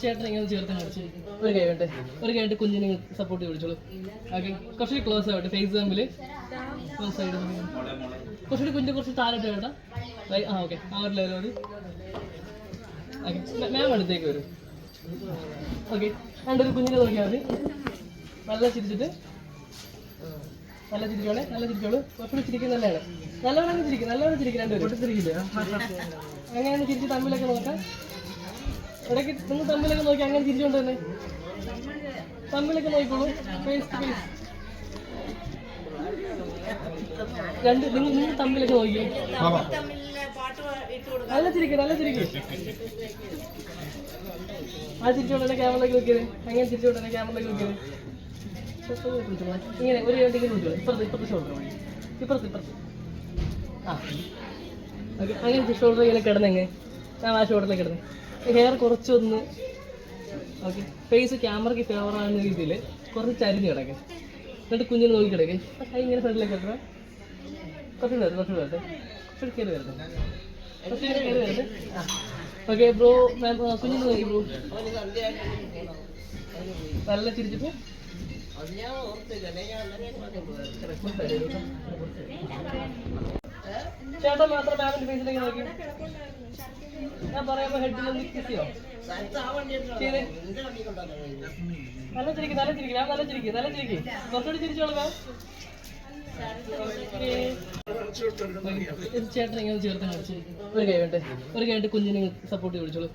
ചേട്ടൻ ഇങ്ങനെ ചേർത്ത് കാണിച്ചു ഒരു കൈ വേണ്ടേ? ഒരു കൈ വേണ്ടി കുഞ്ഞിനെ സപ്പോർട്ട് വിളിച്ചോളൂ. ഓക്കെ കുറച്ചുകൂടി ക്ലോസ് ആവട്ടെ. ഫേസ് തമ്മിൽ സൈഡ് കുറച്ചുകൂടി കുഞ്ഞ് കുറച്ച് താഴോട്ട് വേണ്ട ആ ഓക്കെ ആ ഒരു ലെവലോട് ഓക്കെ മാം അടുത്തേക്ക് വരും. ഓക്കെ രണ്ടൊരു കുഞ്ഞിനെ നോക്കിയാൽ മതി. നല്ല ചിരിച്ചിട്ട്. നല്ല ചിരിച്ചോളെ നല്ല ചിരിക്കോളൂ. കുറച്ചുകൂടി ചിരിക്കുന്ന നല്ലതാണ്. നല്ലവണ്ണം ചിരിക്കും. നല്ലവണ്ണം ചിരിക്കും രണ്ടുപേരും. അങ്ങനെയാണ് ചിരിച്ച് തമ്മിലൊക്കെ നോക്കാം. ഇടയ്ക്ക് നിങ്ങൾ തമ്മിലൊക്കെ നോക്കി അങ്ങനെ തിരിച്ചുകൊണ്ട് തന്നെ. തമ്മിലൊക്കെ നോക്കിക്കോളൂ. ഫേസ് ടു ഫേസ് രണ്ട് നിങ്ങൾ നിങ്ങൾ തമ്മിലൊക്കെ നോക്കി നല്ല ചിരിക്കും നല്ല ചിരിക്കും. ആ ചിരിച്ചോണ്ട് ക്യാമറയിലേക്ക് നോക്കിയത്. അങ്ങനെ ചിരിച്ചോണ്ട് ക്യാമറയിലേക്ക് നോക്കിയത്. ഇങ്ങനെ ഒരു രണ്ടിങ്ങനെ നോക്കിയോ ഇപ്പുറത്ത് ഇപ്പുറത്ത് ഷോൾഡർ മതി ഇപ്പുറത്ത് ഇപ്പുറത്ത്. ആ. അങ്ങനെ ഷോൾഡർ ഇങ്ങനെ കിടന്നെങ്ങ് ഞാൻ ആ ഷോൾഡറിലേക്ക് കിടന്ന്. ഹെയർ കുറച്ചൊന്ന് ഓക്കെ ഫേസ് ക്യാമറയ്ക്ക് ഫേവർ ആകുന്ന രീതിയിൽ കുറച്ച് ചരിഞ്ഞ് കിടക്കും. എന്നിട്ട് കുഞ്ഞിന് നോക്കി കിടക്കും. കൈ ഇങ്ങനെ ഫ്രണ്ടിലേക്ക് കിടക്കുക കുറച്ച് വരും കുറച്ച് വരട്ടെ കുറച്ച് കയറി വരട്ടെ. കുറച്ച് കയറി വരട്ടെ. ഓക്കെ ബ്രോ മാം കുഞ്ഞിന് നോക്കി ബ്രോ നല്ല ചിരിച്ചിട്ട് ചേട്ടൻ മാത്രം മാമിന്റെ ഫേസിലേക്ക് നോക്കി. ഞാൻ പറയുമ്പോ ഹെഡിൽ ഒന്ന് കിസ് ചെയ്യോ? ചെയ്തേ. നല്ല ചിരിക്കും നല്ല ചിരിക്കും. ഞാൻ നല്ല ചിരിക്കും നല്ല ചിരിക്കും. കുറച്ചുകൂടി ചിരിച്ചോളൂ ചേട്ടൻ ഇങ്ങനെ ചേർത്ത് കാണിച്ചു ഒരു കൈ വേണ്ടേ? ഒരു കൈ കുഞ്ഞിനെ സപ്പോർട്ട് വിളിച്ചോളൂ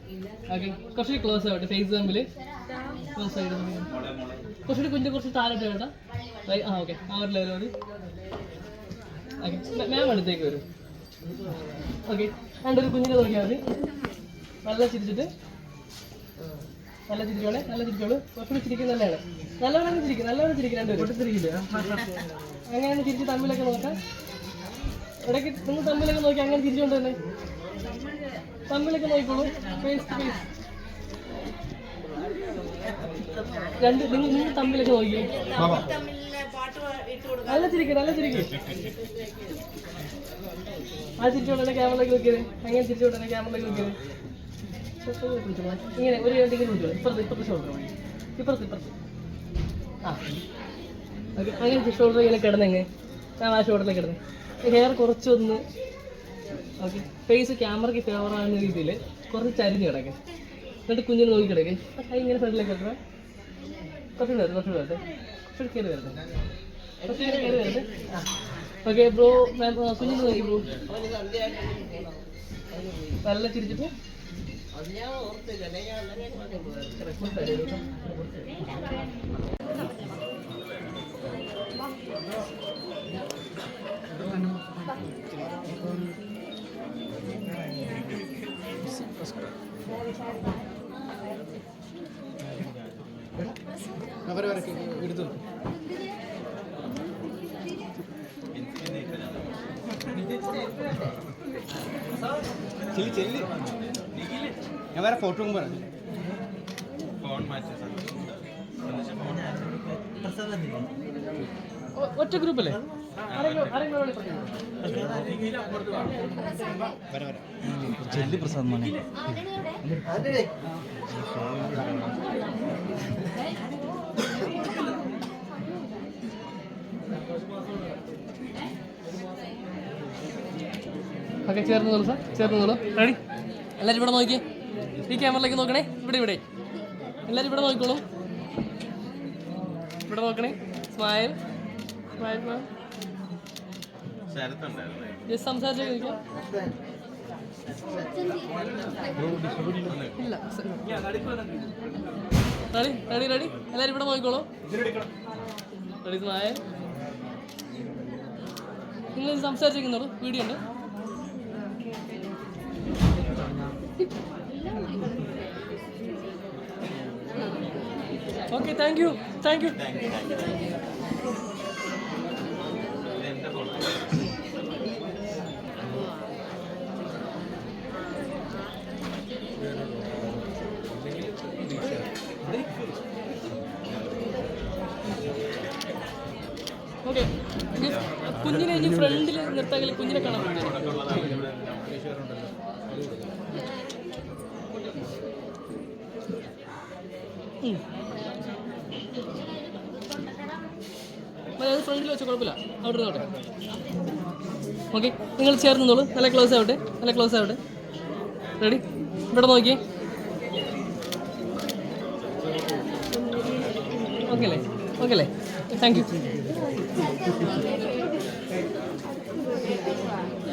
ഓക്കെ കുറച്ചുകൂടി ക്ലോസ് ആവട്ടെ ഫേസ് തമ്മിൽ. ആയിട്ട് കുറച്ചുകൂടി കുഞ്ഞ് കുറച്ച് താഴോട്ട് വേണ്ട ആ ഓക്കെ ആ ഒരു ലെവലോട് ഓക്കെ മാം അടുത്തേക്ക് വരും. ഓക്കെ. രണ്ടൊരു കുഞ്ഞിനെ നോക്കിയാൽ മതി. നല്ല ചിരിച്ചിട്ട്. നല്ല ചിരിച്ചോളെ നല്ല ചിരിച്ചോളൂ. കുറച്ചുകൂടി ചിരിക്കുന്നത് നല്ലതാണ്. നല്ലവണ്ണം ചിരിക്കും നല്ലവണ്ണം ചിരിക്കും രണ്ടുപേരും. ചിരിക്കില്ല അങ്ങനെയാണ് ചിരിച്ച് തമ്മിലൊക്കെ നോക്കാം. ഇടയ്ക്ക് നിങ്ങൾ തമ്മിലൊക്കെ നോക്കി അങ്ങനെ ചിരിച്ചുകൊണ്ട് തന്നെ തമ്മിലൊക്കെ നോക്കിക്കോളൂ. ഫേസ് ടു ഫേസ് രണ്ട് നിങ്ങൾ നിങ്ങൾ തമ്മിലൊക്കെ നോക്കി നല്ല ചിരിക്കും നല്ല ചിരിക്കും. ആ ചിരിച്ചോണ്ടന്നെ ക്യാമറയിലേക്ക് നോക്കിയത് അങ്ങനെ ചിരിച്ചോണ്ടന്നെ ക്യാമറയിലേക്ക് നോക്കിയത് ഇങ്ങനെ ഒരു രണ്ടെങ്കിലും നോക്കിയോ ഇപ്പുറത്ത് ഇപ്പുറത്ത് ഷോൾഡർ ഇപ്പുറത്ത് ഇപ്പുറത്ത്. ആ. ഓക്കെ അങ്ങനെ ഷോൾഡർ ഇങ്ങനെ കിടന്നെങ്ങ് ഞാൻ ആ ഷോൾഡറിൽ കിടന്ന്. ഹെയർ കുറച്ചൊന്ന് ഓക്കെ. ഫേസ് ക്യാമറയ്ക്ക് ഫേവർ ആകുന്ന രീതിയിൽ കുറച്ച് ചരിഞ്ഞ് കിടക്കെ. എന്നിട്ട് കുഞ്ഞിന് നോക്കി കിടക്കെ. കൈ ഇങ്ങനെ ഫ്രണ്ടിലേക്ക് കിടക്കണം കുറച്ച് വരട്ടെ കുറച്ച് കുറച്ച് കയറി വരട്ടെ. ഓക്കെ ബ്രോ കുഞ്ഞിനെ നോക്കി ബ്രോ നല്ല ചിരിച്ചിട്ട്. അവരവരൊക്കെ എടുത്തു? ചെല്ലി ചെല്ലി. ഞാൻ വേറെ ഫോട്ടോ പറഞ്ഞു? ഒ- ഒറ്റ ഗ്രൂപ്പല്ലേ ചെല്ലി പ്രസാദ് മോനെ. ഓക്കെ ചേർന്ന് നോളൂ സാർ. ചേർന്ന് റെഡി എല്ലാവരും ഇവിടെ നോക്കിയേ. ഈ ക്യാമറയിലേക്ക് നോക്കണേ. ഇവിടെ ഇവിടെ. എല്ലാവരും ഇവിടെ നോക്കിക്കോളൂ. ഇവിടെ നോക്കണേ. സ്മൈൽ സ്മൈൽ ജസ്റ്റ് സംസാരിച്ചു ചോദിക്കാം. ഇല്ല റെഡി റെഡി റെഡി എല്ലാവരും ഇവിടെ നോക്കിക്കോളൂ. റെഡി സ്മൈൽ നിങ്ങൾ സംസാരിച്ചിരിക്കുന്നുള്ളൂ വീഡിയോ ഉണ്ട്. Okay thank you thank you ഫ്രണ്ടിൽ നിർത്താമെങ്കിൽ കുഞ്ഞിനെ കാണാൻ അത് ഫ്രണ്ടിൽ വെച്ച കുഴപ്പമില്ല. അവിടെ ഇരുന്നോട്ടെ. ഓക്കെ നിങ്ങൾ ചേർന്നോളൂ നല്ല ക്ലോസ് ആവട്ടെ. നല്ല ക്ലോസ് ആവട്ടെ. റെഡി ഇവിടെ നോക്കിയേ. ഓക്കെ അല്ലേ? ഓക്കെ അല്ലേ? Thank you 没出来。